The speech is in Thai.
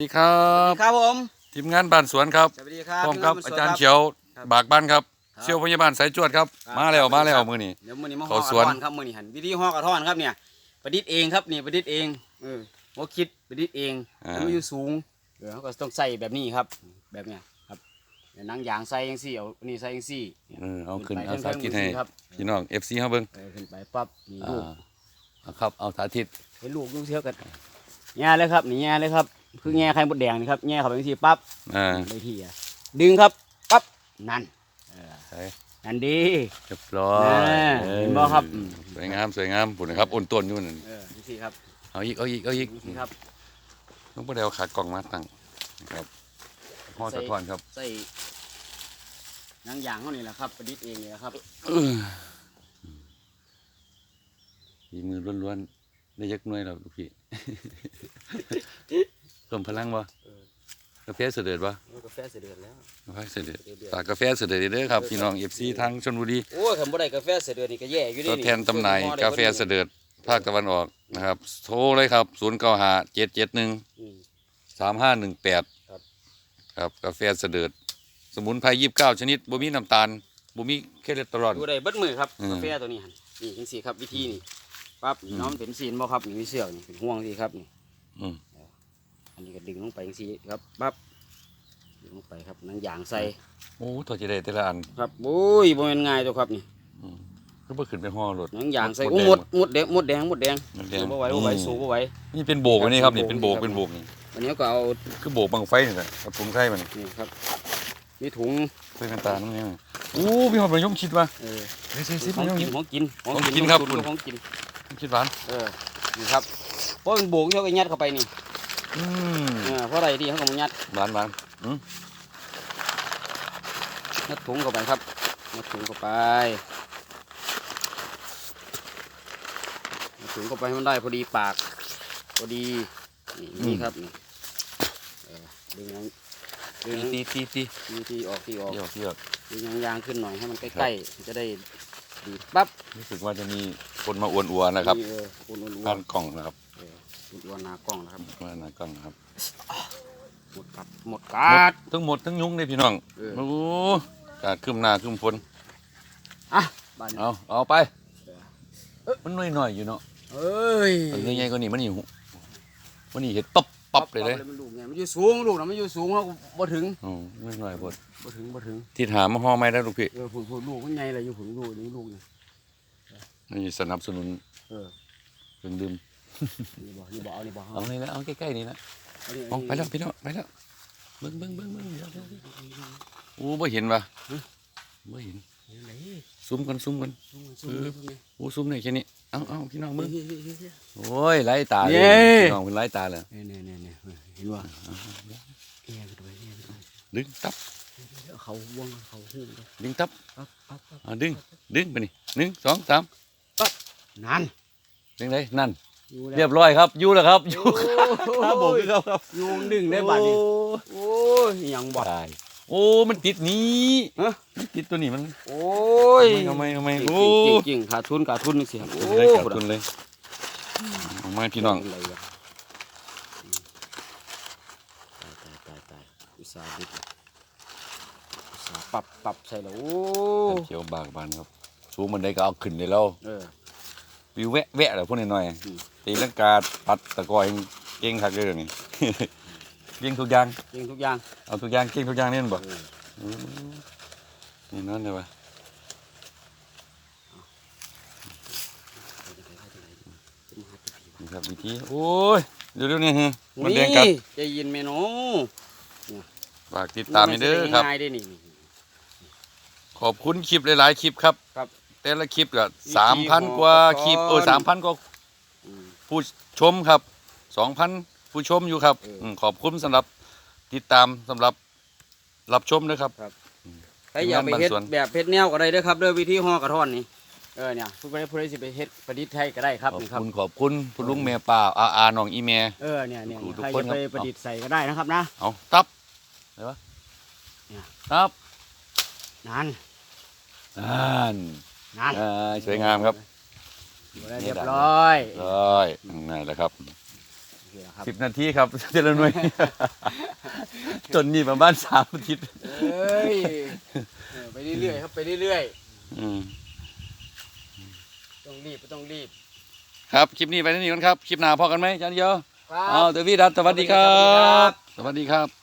สวัสดีครับครับผม ทีมงานบ้านสวนครับสวัสดีครับพร้อมกับพี่อาน้งจารย์ผู้ชมเขียวครับบากบ้านครับครับเชี่ยวพยาบาลสายจวดครับ ครับมาแล้วครับ มาแล้วครับมือนี้ เดี๋ยวมื้อนี้มาห่เขาอกสระวนท่อนครับมื้อนี้หันวิธีห่อกระท่อนครับเนี่ย ประดิษฐ์เองครับนี่ประดิษฐ์เองเออบ่คิดประดิษฐ์เองแล้วมันอยู่สูงเออเขาก็ต้องใส่แบบนี้ครับ แบบเนี้ยครับเดี๋ยวหนังยางใส่จังซี่เอาอันนี้ใส่จังซี่เนี่ยเออเอาขึ้นไปเอาสาธิตเทิให้งๆครับพี่น้องเอฟซีเขาเบิ้งเออขึ้นไปปั๊บมีลูกอ่าเอาครับเอาสาธิตเห็นลูกลูกเที่ยวกันแง่เลยครับนี่แง่เลยครับ คือแง่ไข่มดแดงนี่ครับแง่เข้าไปจังซี่ปั๊บอ่าไปที่อะดึงครับปั๊บนั่นเออใส่นั่นดี เรียบร้อยแน่ออเห็นบ่ครับอืมสวยงามสวยงามปุ่นนะครับอุ่นต้นอยู่นั่นเออจังซี่ครับเอาอีกเอาอีกเอาอีกจังซี่ครับต้องไปเอาขากล่องมาตั้งนะครับห่อสะท้อนครับใส่หนังยางเขานี่แหละครับประดิษฐ์เองนี่แหละครับเออมีมือล้วนๆได้ยักหน่วยแล้วลูกพี่ เพิ่มพลังบ่กาแฟเสด็จบ่กาแฟเสด็จแล้วกาแฟเสด็จฝากกาแฟเสด็จเด้อครับพี่น้องเอฟซีทางชลบุรีโอ้ยคำบ่ได้กาแฟเสด็จนี่ก็แย่อยู่ดิตัวแทนจำหน่ายกาแฟเสด็จภาคตะวันออกนะครับ โทรเลยครับ0 9 5 7 7 1อืม3 5 1 8ครับครับกาแฟเสด็จสมุนไพร29ชนิดบ่มีน้ำตาลบ่มีคอเลสเตอรอลดูได้เบิดมือครับอืมกาแฟตัวนี้หั่นนี่จังซี่ครับวิธีนี่ปั๊บนี่น้องมันเป็นซีนบ่ครับนี่มีเสือกนี่เป็นห่วงสิครับนี่อืมอันนี้ก็ ดึงลงไปจังซี่ครับปั๊บดึงลงไปครับหนังยางใส่โอ้ตัวจะได้แต่ละอันครับโอ้ยบ่แม่นง่ายตัวครับนี่อืมคือบ่ขึ้นไปห่อรถหนังยางใส่หมโอ้ดหมแดดงหมดแดงหมดแดงหมดแดงหมดแดงสู้บ่ไหวบ่ไหวนี่สู้บ่ไหวนี่เป็นโบกอันนี้ครับครับนี่เป็นโบกครับเป็นโบกนี่วันนี้ก็เอาคือโบกบังไฟนี่แหละกับถุงไข่มันนี่ครับมีถุงเพื่อนกันตาน้ำเนี่ยโอ้พี่หอดมันยมคิดว่าเออเฮ้ยเฮ้ยขเฮ้ยองมันยมกินของกินของกินครับของของกินคิดหวานเออนี่ครับเพราะมันโบกเท่ากับยัดเข้าไปนี่ อืมเออเพราะอะไรที่เขาก็มายัดหวานหวานอืมยัดถุงเข้าไปครับยัดถุงเข้าไปยัดถุงเข้าไปให้มันได้พอดีปาก พอดี นี่นี่ครับนี่เออดึงหนังดึงตีตีตีดึงที่ออกที่ออก เดี่ยวเดี่ยวดึงยางๆขึ้นหน่อยให้มันใกล้ๆมันจะได้ดีดปั๊บรู้สึกว่าจะมีคนมาอวนอัวนะครับนี่เอออุ่นๆผ่านกล่องนะครับ เอออุ่นๆหน้ากล้องนะครับมาหน้ากล่องนะครับ หมดกัดหมดกัด ทั้งหมดทั้งยุ้งเลยพี่น้องเออ โอ้กาขึ้นหน้าขึ้นฝนอะบ้านนี้เอาเอาไป มันน้อยหน่อยๆอยู่เนาะเอ้ยมันใหญ่ๆกว่านี้มันอยู่มันนี่เห็ดตับปับเลยเลยมันลูกไงมันอยู่สูงลูกนะมันอยู่สูงเขาบ่ถึงอ๋อน้อยหน่อยพดบ่ถึงบ่ถึงที่ถามมาห่อไหมแล้วลูกพี่เออผุนผุนลูกมันใหญ่เลยอยู่ผุนลูกนี่ลูกนี่ นี่สนับสนุนเออ เครื่องดื่ม นี่บ่นี่บ่เอานี่บ่เอานี่แล้วเอาใกล้ๆนี่นะเอานี่เอาไปแล้วพี่น้องไปแล้วเบิ้งเบิ้งเบิ้งเบิ้งเดี๋ยวเดี๋ยวเดี๋ยวโอ้บ่เห็นปะบ่เห็นเดี๋ยวไหนซูมกันซูมกันซูมซูมซูมนี่โอ้ซูมหน่อยแค่นี้เอาเอาพี่น้องเฮ้เบิ้ยงเฮ้ยเฮ้ยเฮ้ยเฮ้ยโอ้ยไล่ตาเลยเย้ พี่น้องเป็นไล่ตาเลยเนี่ยเนี่ยเนี่ยเนี่ยเห็นว่าเอียงไปเอียงไปดึงตับเขาวงเขาหูดึงตับปั๊บปั๊บปั๊บเอาดึงดึงไปนี่หนึ่งสองสามนั่นดึงเลยนั่น อยู่แล้วเรียบร้อยครับอยู่แล้วครับอยู่โอ้ครับผมยครับครับอยู่ดึงได้บัดนี้โอ้ยยังบ่ตายโอ้มันติดหนี้ฮะมันติดตัวนี้มัน โอ้ยทำไมทำไมจริงโอ้จริงจริงขาดทุนขาดทุนนี่เสียโอ้เลยยขาดทุนเลยเอามาพี่น้องอะไรวะตายตายตายตายอุตส่าห์ดิบอุตส่าห์ปรับปรับใส่แล้วโอ้เขียวบากบานครับ สูงมันได้ก็เอาขึ้นเลยแล้วเออวิวแวะแวะอะไรพวกนี้หน่อยอืม ตีลังกาปัดตะกอยเก่งคักเลยเดี๋ยวนี้ เก่งทุกอย่างจริงทุกอย่างเอาทุกอย่างเก่งทุกอย่างนี่มันบอกเออนี่นั่นเลยวะนี่ครับวิธีโอ้ยเดี๋ยวเดี๋ยวนี้ฮะมันแดงกัดใจเย็นแม่หนูฝากติดตามนี่เด้อครับ ง่ายๆเด้อนี่นี่ ขอบคุณคลิปหลายๆคลิปครับ ครับแต่ละคลิปก็วิธีสามพันกว่าของคลิปเออก่สาอมนพันกว่าอืม ผู้ชมครับสองพันผู้ชมอยู่ครับเอออืมขอบคุณสำหรับติดตามสำหรับรับชมนะครับ ใครอยากไปเฮ็ดงานบ้านสวนแบบเฮ็ดแนวก็ได้เด้อครับเด้อวิธีห่อกระท่อนนี่เออเนี่ยผู้ใดผู้ใดสิไปเฮ็ดประดิษฐ์ไทยก็ได้ครับขอบนี่ครับ คุณขอบคุณคุณลุงแม่ป้าอาอาน้องอีแม่เออเนี่ยเนี่ยทุกใครคนจะไปครับประดิษฐ์ใส่ก็ได้นะครับนะ เอาตับอะไรวะเนี่ย ตับนั่นนั่นนั่นอ่าสวยงามครับ เรียบร้อยร้อยนั่นแหละครับโอเคนี่แหละครับสิบนาทีครับเจริญหน่วยจนนี่ประมาณสามอาทิตย์เอ้ยเออไปเรื่อยๆครับไปเรื่อยอืมๆต้องรีบไม่ต้องรีบ ครับคลิปนี้ไปเท่านี้ก่อนครับ คลิปหน้าพอกันไหมอาจารย์เดียวครัเอาบเดวิดัสสวัสดีครัสวัสดีครับบสวัสดีครับ